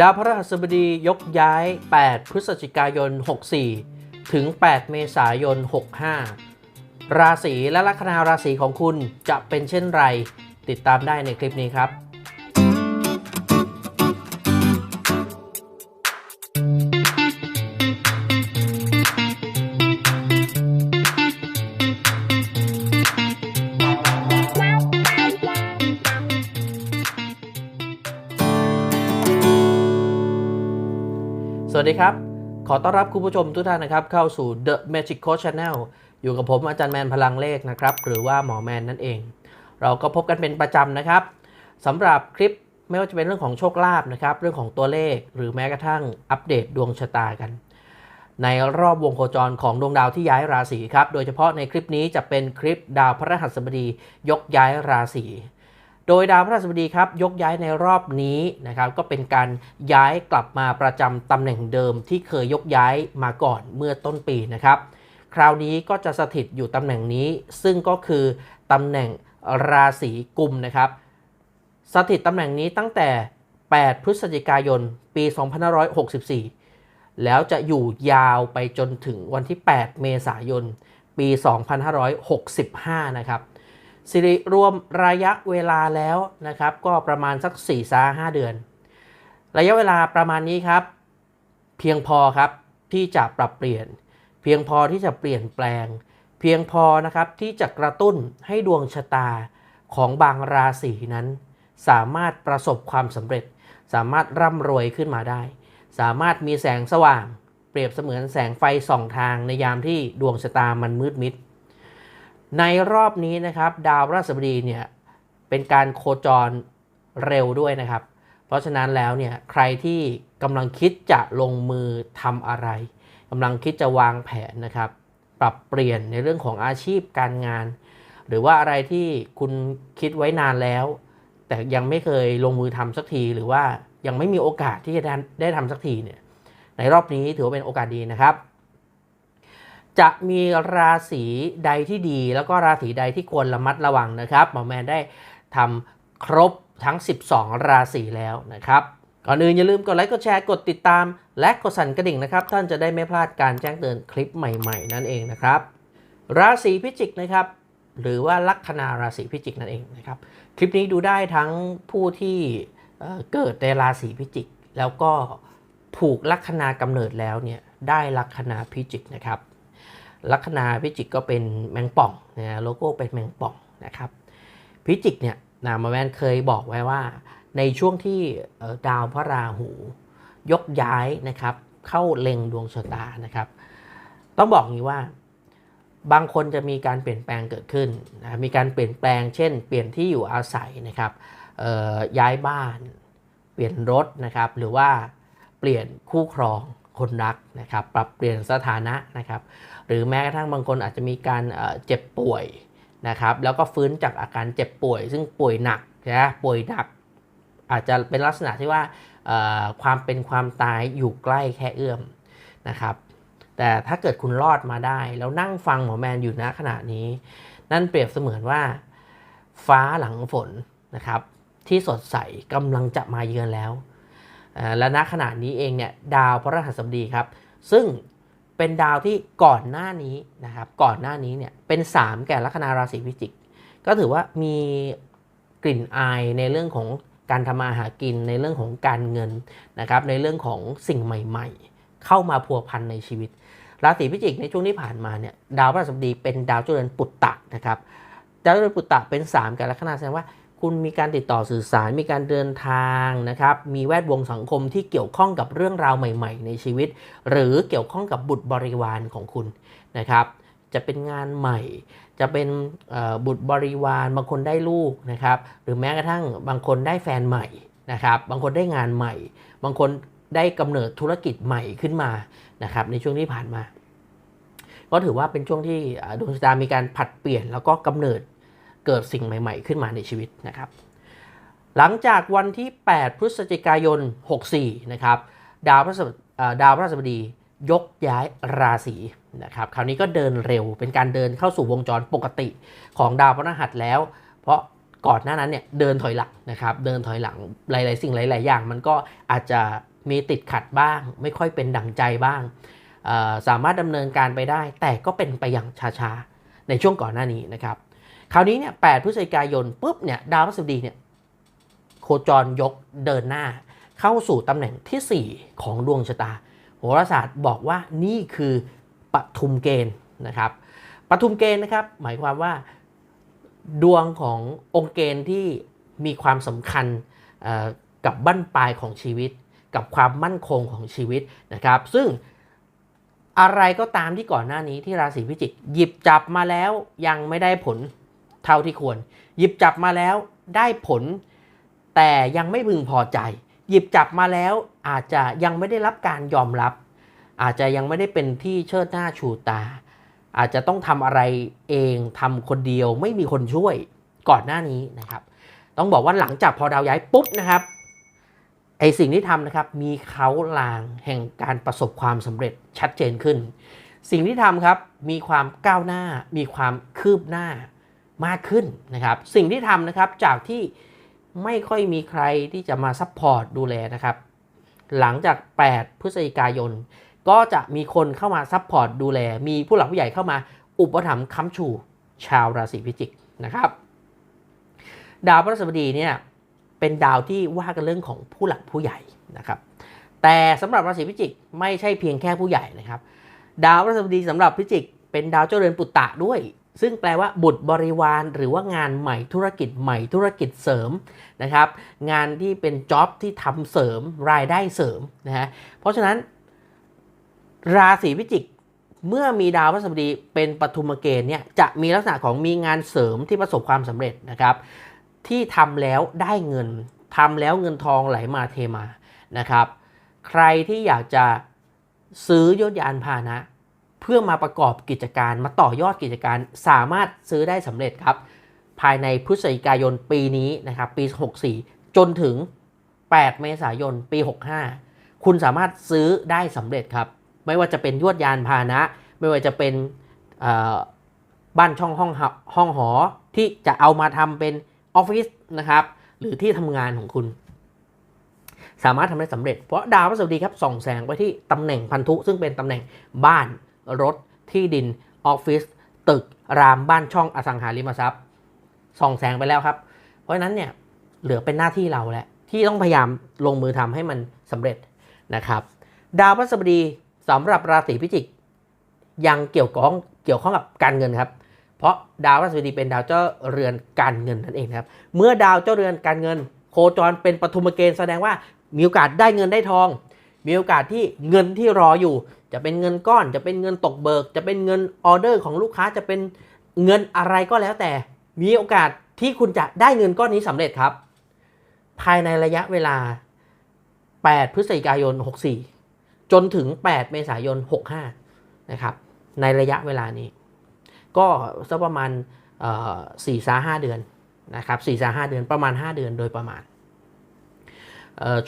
ดาวพฤหัสบดียกย้าย 8 พฤศจิกายน 64 ถึง 8 เมษายน 65 ราศีและลัคนาราศีของคุณจะเป็นเช่นไร ติดตามได้ในคลิปนี้ครับ วัสดีครับ ขอต้อนรับคุณผู้ชมทุกท่านนะครับ เข้าสู่ The Magic Coach Channel อยู่กับผมอาจารย์แมนพลังเลขนะครับ หรือว่าหมอแมนนั่นเอง เราก็พบกันเป็นประจำนะครับสำหรับคลิปไม่ว่าจะเป็นเรื่องของโชคลาภนะครับ เรื่องของตัวเลขหรือแม้กระทั่งอัปเดตดวงชะตากัน ในรอบวงโคจรของดวงดาวที่ย้ายราศีครับ โดยเฉพาะในคลิปนี้จะเป็นคลิปดาวพระหัสบดียกย้ายราศี ดยดาวพระราชบดีครับยกย้ายในรอบนี้นะครับก็เป็นการย้ายกลับมาประจำตำแหน่งเดิมที่เคยยกย้ายมาก่อนเมื่อต้นปีนะครับ คราวนี้ก็จะสถิตอยู่ตำแหน่งนี้ ซึ่งก็คือตำแหน่งราศีกุมนะครับ สถิตตำแหน่งนี้ตั้งแต่ 8 พฤศจิกายน ปี 2564 แล้วจะอยู่ยาวไปจนถึงวันที่ 8 เมษายน ปี 2565 นะครับ สิริรวมระยะเวลาแล้วนะครับ ก็ประมาณสัก4ี่สาหเดือน ระยะเวลาประมาณนี้ครับ เพียงพอครับที่จะปรับเปลี่ยน เพียงพอที่จะเปลี่ยนแปลง เพียงพอนะครับที่จะกระตุ้นให้ดวงชะตาของบางราศีนั้น สามารถประสบความสำเร็จ สามารถร่ำรวยขึ้นมาได้ สามารถมีแสงสว่าง เปรียบเสมือนแสงไฟส่องทางในยามที่ดวงชะตามันมืดมิด ในรอบนี้นะครับ ดาวพฤหัสบดีเนี่ยเป็นการโคจรเร็วด้วยนะครับ เพราะฉะนั้นแล้วเนี่ยใครที่กำลังคิดจะลงมือทำอะไรกำลังคิดจะวางแผนนะครับ ปรับเปลี่ยนในเรื่องของอาชีพการงาน หรือว่าอะไรที่คุณคิดไว้นานแล้ว แต่ยังไม่เคยลงมือทำสักที หรือว่ายังไม่มีโอกาสที่จะได้ทำสักทีเนี่ยในรอบนี้ถือว่าเป็นโอกาสดีนะครับ จะมีราศีใดที่ดี แล้วก็ราศีใดที่ควรระมัดระวังนะครับหมอแมนได้ทำครบทั้ง 12 ราศีแล้วนะครับก่อนอื่นอย่าลืมกดไลค์กดแชร์กดติดตาม และกดสั่นกระดิ่งนะครับ ท่านจะได้ไม่พลาดการแจ้งเตือนคลิปใหม่ ๆ นั่นเองนะครับ ราศีพิจิกนะครับ หรือว่าลัคนาราศีพิจิกนั่นเองนะครับ คลิปนี้ดูได้ทั้งผู้ที่เเกิดในราศีพิจิก แล้วก็ผูกลัคนากำเนิดแล้วเนี่ยได้ลัคนาพิจิกนะครับ ลัคนาพิจิกก็เป็นแมงป่องนะโลโก้เป็นแมงป่องนะครับพิจิกเนี่ยนะมาแมนเคยบอกไว้ว่า ในช่วงที่ดาวพระราหู ยกย้ายนะครับเข้าเล็งดวงชะตานะครับ ต้องบอกงนี้ว่าบางคนจะมีการเปลี่ยนแปลงเกิดขึ้นนะมีการเปลี่ยนแปลง เช่น เปลี่ยนที่อยู่อาศัยนะครับย้ายบ้าน เปลี่ยนรถนะครับ หรือว่าเปลี่ยนคู่ครอง คนรักนะครับปรับเปลี่ยนสถานะนะครับหรือแม้กระทั่งบางคนอาจจะมีการเจ็บป่วยนะครับแล้วก็ฟื้นจากอาการเจ็บป่วย ซึ่งป่วยหนักนะป่วยหนัก อาจจะเป็นลักษณะที่ว่าความเป็นความตายอยู่ใกล้แค่เอื้อมนะครับแต่ถ้าเกิดคุณรอดมาได้ แล้วนั่งฟังหมอแมนอยู่ณขณะนี้ นั่นเปรียบเสมือนว่าฟ้าหลังฝนนะครับที่สดใสกำลังจะมาเยือนแล้ว และณขณะนี้เองเนี่ยดาวพระรหัสบดีครับ ซึ่งเป็นดาวที่ก่อนหน้านี้นะครับก่อนหน้านี้เนี่ยเป็น 3 แก่ลัคนาราศีพิจิก ก็ถือว่ามีกลิ่นอายในเรื่องของการทำมาหากินในเรื่องของการเงินนะครับในเรื่องของสิ่งใหม่ๆ เข้ามาพัวพันในชีวิต ราศีพิจิกในช่วงที่ผ่านมาเนี่ยดาวพฤหัสบดีเป็นดาวเจริญปุตตะนะครับดาวเจริญปุตตะเป็น3กับลัคนาแสดงว่า คุณมีการติดต่อสื่อสารมีการเดินทางนะครับ มีแวดวงสังคมที่เกี่ยวข้องกับเรื่องราวใหม่ ๆ ในชีวิต หรือเกี่ยวข้องกับบุตรบริวารของคุณนะครับ จะเป็นงานใหม่ จะเป็นบุตรบริวารบางคนได้ลูกนะครับ หรือแม้กระทั่งบางคนได้แฟนใหม่นะครับ บางคนได้งานใหม่ บางคนได้กำเนิดธุรกิจใหม่ขึ้นมานะครับ ในช่วงที่ผ่านมา ก็ถือว่าเป็นช่วงที่ดวงชะตามีการผัดเปลี่ยนแล้วก็กำเนิด เกิดสิ่งใหม่ๆ ขึ้นมาในชีวิตนะครับ หลังจากวันที่ 8 พฤศจิกายน 64 นะครับ ดาวพระศัสอ่าดาวพระศัสบดียกย้ายราศีนะครับ คราวนี้ก็เดินเร็วเป็นการเดินเข้าสู่วงจรปกติของดาวพฤหัสแล้ว เพราะก่อนหน้านั้นเนี่ยเดินถอยหลังนะครับ เดินถอยหลังหลาย ๆ สิ่งหลาย ๆ อย่าง มันก็อาจจะมีติดขัดบ้าง ไม่ค่อยเป็นดังใจบ้าง สามารถดำเนินการไปได้ แต่ก็เป็นไปอย่างช้า ๆ ในช่วงก่อนหน้านี้นะครับ คราวนี้เนี่ย8พฤศจิกายนปุ๊บเนี่ยดาวพฤหัสบดีเนี่ยโคจรยกเดินหน้า เข้าสู่ตำแหน่งทีสี่ 4 ของดวงชะตา โหราศาสตร์บอกว่านี่คือปทุมเกณฑ์นะครับปทุมเกณฑ์นะครับ หมายความว่าดวงขององค์เกณฑ์ที่มีความสำคัญกับบั้นปลายของชีวิต กับความมั่นคงของชีวิตนะครับ ซึ่งอะไรก็ตามที่ก่อนหน้านี้ที่ราศีพิจิกหยิบจับมาแล้วยังไม่ได้ผล เท่าที่ควร หยิบจับมาแล้วได้ผล แต่ยังไม่พึงพอใจ หยิบจับมาแล้วอาจจะยังไม่ได้รับการยอมรับ อาจจะยังไม่ได้เป็นที่เชิดหน้าชูตา อาจจะต้องทำอะไรเองทำคนเดียวไม่มีคนช่วยก่อนหน้านี้นะครับ ต้องบอกว่าหลังจากพอดาวย้ายปุ๊บนะครับไอสิ่งที่ทำนะครับมีเขาลางแห่งการประสบความสำเร็จชัดเจนขึ้น สิ่งที่ทำครับมีความก้าวหน้า มีความคืบหน้า มากขึ้นนะครับ สิ่งที่ทำนะครับจากที่ไม่ค่อยมีใครที่จะมาซัพพอร์ตดูแลนะครับ หลังจาก 8 พฤศจิกายน ก็จะมีคนเข้ามาซัพพอร์ตดูแล มีผู้หลักผู้ใหญ่เข้ามาอุปถัมภ์ค้ำชู ชาวราศีพิจิกนะครับ ดาวพฤหัสบดีเนี่ยเป็นดาวที่ว่ากันเรื่องของผู้หลักผู้ใหญ่นะครับ แต่สำหรับราศีพิจิกไม่ใช่เพียงแค่ผู้ใหญ่นะครับ ดาวพฤหัสบดีสำหรับพิจิก เป็นดาวเจ้าเรือนปุตตะด้วย ซึ่งแปลว่าบุตรบริวารหรือว่างานใหม่ธุรกิจใหม่ธุรกิจเสริมนะครับ งานที่เป็นจ็อบที่ทำเสริมรายได้เสริมนะฮะเพราะฉะนั้น ราศีพิจิกเมื่อมีดาวพฤหัสบดีเป็นปฐุมเกณฑ์เนี่ยจะมีลักษณะของมีงานเสริมที่ประสบความสำเร็จนะครับ ที่ทำแล้วได้เงินทำแล้วเงินทองไหลมาเทมานะครับ ใครที่อยากจะซื้อยศยานพาหนะ เพื่อมาประกอบกิจการมาต่อยอดกิจการสามารถซื้อได้สำเร็จครับ ภายในพฤศจิกายนปีนี้นะครับปี 64 จนถึง 8 เมษายนปี 65 คุณสามารถซื้อได้สำเร็จครับ ไม่ว่าจะเป็นยวดยานพาหนะ ไม่ว่าจะเป็นบ้านช่องห้องหห้องหอที่จะเอามาทำเป็นออฟฟิศนะครับหรือที่ทำงานของคุณ สามารถทำได้สำเร็จ เพราะดาวพฤหัสบดีครับส่องแสงไปที่ตำแหน่งพันธุซึ่งเป็นตำแหน่งบ้าน รถ ที่ดิน ออฟฟิศ ตึก รามบ้านช่องอสังหาริมทรัพย์ ส่องแสงไปแล้วครับ เพราะฉะนั้นเนี่ยเหลือเป็นหน้าที่เราแหละ ที่ต้องพยายามลงมือทำให้มันสำเร็จนะครับ ดาวพฤหัสบดีสำหรับราศีพิจิก ยังเกี่ยวข้องเกี่ยวข้องกับการเงินครับ เพราะดาวพฤหัสบดีเป็นดาวเจ้าเรือนการเงินนั่นเองครับ เมื่อดาวเจ้าเรือนการเงิน โคจรเป็นปฐุมเกณฑ์แสดงว่ามีโอกาสได้เงินได้ทอง มีโอกาสที่เงินที่รออยู่ จะเป็นเงินก้อนจะเป็นเงินตกเบิก จะเป็นเงินออเดอร์ของลูกค้าจะเป็นเงินอะไรก็แล้วแต่ มีโอกาสที่คุณจะได้เงินก้อนนี้สำเร็จครับ ภายในระยะเวลา 8 พฤศจิกายน 64 จนถึง 8 เมษายน 65 นะครับ ในระยะเวลานี้ ก็สักประมาณสี่สาห้าเดือนนะครับสี่สาห้าเดือนประมาณ 5 เดือนโดยประมาณ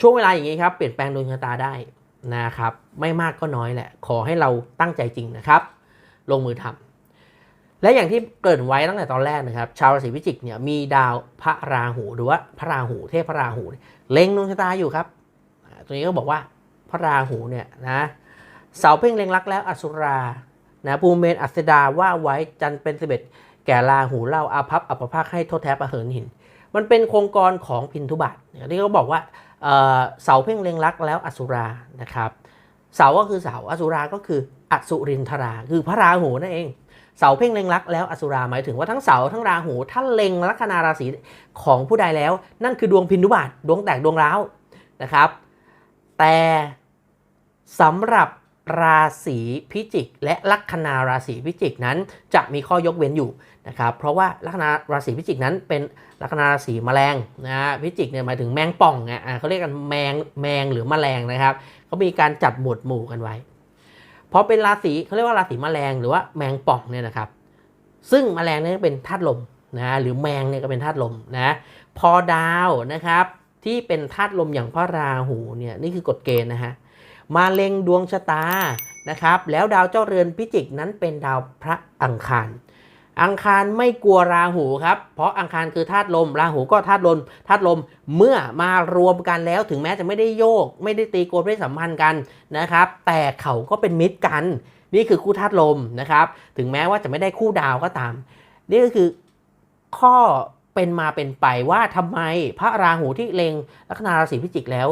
ช่วงเวลาอย่างนี้ครับ เปลี่ยนแปลงดวงชะตาได้ นะครับ ไม่มากก็น้อยแหละ ขอให้เราตั้งใจจริงนะครับ ลงมือทำและอย่างที่เกริ่นไว้ตั้งแต่ตอนแรกนะครับ ชาวราศีพิจิกเนี่ยมีดาวพระราหูหรือว่าพระราหูเทพพระราหูเล็งดวงชะตาอยู่ครับตรงนี้ก็บอกว่าพระราหูเนี่ยนะเสาเพ่งเล็งรักแล้วอสุรานะภูมิเมนอัสดาว่าไว้จันเป็นสิบเอ็ดแก่ราหูเล่าอาภัพอัปภาคให้โทษแท้ประเหินหิน มันเป็นโครงกรของพินทุบัตเนี่ยที่เขาบอกว่า เสาเพ่งเล็งรักแล้วอสุรานะครับเสาก็คือเสาอสุราก็คืออสุรินทรา คือพระราหูนั่นเองเสาเพ่งเล็งรักแล้วอสุราหมายถึงว่าทั้งเสาทั้งราหูถ้าเล็งลัคนาราศีของผู้ใดแล้ว นั่นคือดวงพินทุบาทดวงแตกดวงร้าวนะครับ แต่สำหรับ ราศีพิจิก และลัคนาราศีพิจิกนั้น จะมีข้อยกเว้นอยู่นะครับเพราะว่าลัคนาราศีพิจิกนั้นเป็นลัคนาราศีแมลงนะพิจิกเนี่ยหมายถึงแมงป่องไงอะเขาเรียกกันแมงแมงหรือแมลงนะครับเขามีการจัดหมวดหมู่กันไว้พราะเป็นราศีเขาเรียกว่าราศีแมลงหรือว่าแมงป่องเนี่ยนะครับ ซึ่งแมลงเนี่ยเป็นธาตุลมนะหรือแมงเนี่ยก็เป็นธาตุลมนะพอดาวนะครับที่เป็นธาตุลมอย่างพระราหูเนี่ยนี่คือกฎเกณฑ์นะฮะ มาเล็งดวงชะตานะครับ แล้วดาวเจ้าเรือนพิจิกนั้นเป็นดาวพระอังคาร อังคารไม่กลัวราหูครับ เพราะอังคารคือธาตุลม ราหูก็ธาตุลมธาตุลมเมื่อมารวมกันแล้วถึงแม้จะไม่ได้โยก ไม่ได้ตีโกนไม่ได้สัมพันธ์กันนะครับ แต่เขาก็เป็นมิตรกัน นี่คือคู่ธาตุลมนะครับ ถึงแม้ว่าจะไม่ได้คู่ดาวก็ตาม นี่ก็คือข้อ เป็นมาเป็นไปว่าทำไมพระราหูที่เล็งลัคนาราศีพิจิกแล้ว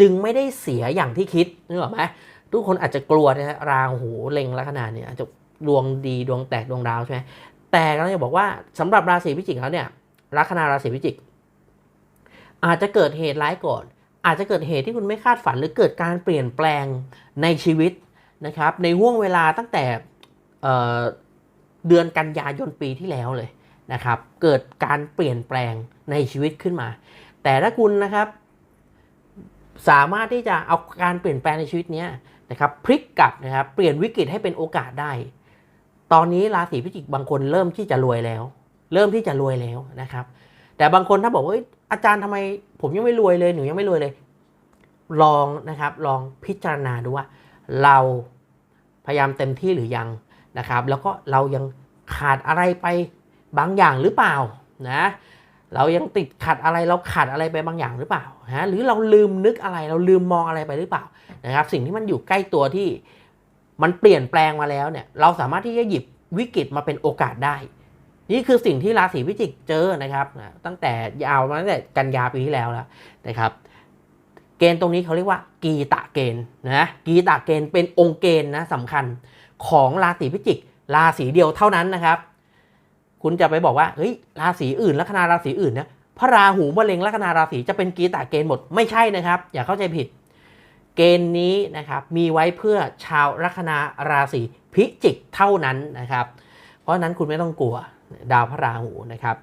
จึงไม่ได้เสียอย่างที่คิดนึกออกไหมทุกคนอาจจะกลัวนะฮะราหูเล็งลัคนาเนี่ยอาจจะดวงดีดวงแตกดวงดาวใช่ไหมแต่เราจะบอกว่าสำหรับราศีพิจิกแล้วเนี่ยลัคนาราศีพิจิก อาจจะเกิดเหตุร้ายก่อน อาจจะเกิดเหตุที่คุณไม่คาดฝันหรือเกิดการเปลี่ยนแปลงในชีวิตนะครับ ในห่วงเวลาตั้งแต่เเดือนกันยายนปีที่แล้วเลย นะครับเกิดการเปลี่ยนแปลงในชีวิตขึ้นมา แต่ถ้าคุณนะครับสามารถที่จะเอาการเปลี่ยนแปลงในชีวิตเนี้ยนะครับพลิกกลับนะครับเปลี่ยนวิกฤตให้เป็นโอกาสได้ ตอนนี้ราศีพิจิกบางคนเริ่มที่จะรวยแล้ว เริ่มที่จะรวยแล้วนะครับ แต่บางคนถ้าบอกว่าเอ้ยอาจารย์ทำไมผมยังไม่รวยเลยหนูยังไม่รวยเลย ลองนะครับลองพิจารณาดูว่า เราพยายามเต็มที่หรือยังนะครับ แล้วก็เรายังขาดอะไรไป บางอย่างหรือเปล่านะเรายังติดขัดอะไรเราขาดอะไรไปบางอย่างหรือเปล่าฮะหรือเราลืมนึกอะไรเราลืมมองอะไรไปหรือเปล่านะครับ สิ่งที่มันอยู่ใกล้ตัวที่มันเปลี่ยนแปลงมาแล้วเนี่ยเราสามารถที่จะหยิบวิกฤตมาเป็นโอกาสได้ นี่คือสิ่งที่ราศีพิจิกเจอนะครับนะตั้งแต่ยาวมาตั้งแต่กันยาปีที่แล้วแล้วนะครับ เกณฑ์ตรงนี้เขาเรียกว่า กีตะเกณฑ์นะกีตะเกณฑ์เป็นองค์เกณฑ์นะสำคัญของราศีพิจิก ราศีเดียวเท่านั้นนะครับ คุณจะไปบอกว่าเฮ้ยราศีอื่นลัคนาราศีอื่นเนี่ยพระราหูมะเร็งลัคนาราศีจะเป็นกีตะเกณฑ์หมดไม่ใช่นะครับ อย่าเข้าใจผิด เกณฑ์นี้นะครับมีไว้เพื่อชาวลัคนาราศีพิจิกเท่านั้นนะครับ เพราะนั้นคุณไม่ต้องกลัวดาวพระราหูนะครับ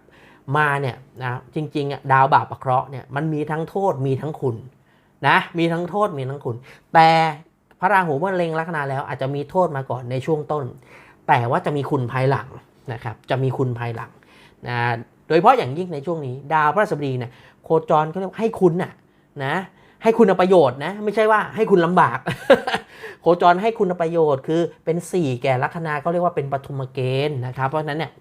มาเนี่ยนะจริงๆอะดาวบาปประเคราะห์เนี่ยมันมีทั้งโทษมีทั้งคุณนะมีทั้งโทษมีทั้งคุณ แต่พระราหูเมื่อเล็งลัคนาแล้วอาจจะมีโทษมาก่อนในช่วงต้น แต่ว่าจะมีคุณภายหลัง นะครับจะมีคุณภายหลังนะโดยเฉพาะอย่างยิ่งในช่วงนี้ ดาวพระศัสบดีเนี่ยโคจรเขาเรียกว่าให้คุณน่ะนะให้คุณประโยชน์นะไม่ใช่ว่าให้คุณลำบาก โคจรให้คุณประโยชน์คือเป็น 4 แก่ลัคนาก็เรียกว่าเป็นปฐุมเกณฑ์นะครับ เพราะฉะนั้นเนี่ย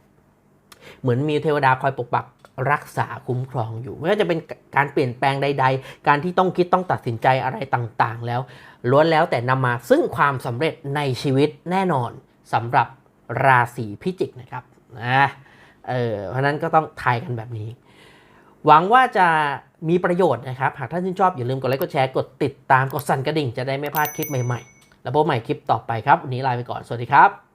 เหมือนมีเทวดาคอยปกปักรักษาคุ้มครองอยู่ไม่ว่าจะเป็นการเปลี่ยนแปลงใด ๆ การที่ต้องคิดต้องตัดสินใจอะไรต่างๆ แล้วล้วนแล้วแต่นำมาซึ่งความสำเร็จในชีวิตแน่นอนสำหรับ ราศีพิจิกนะครับนะเออเพราะนั้นก็ต้องทายกันแบบนี้ หวังว่าจะมีประโยชน์นะครับ หากท่านชื่นชอบอย่าลืมกดไลค์กดแชร์กดติดตามกดสั่นกระดิ่งจะได้ไม่พลาดคลิปใหม่ๆ แล้วพบใหม่คลิปต่อไปครับ วันนี้ลาไปก่อน สวัสดีครับ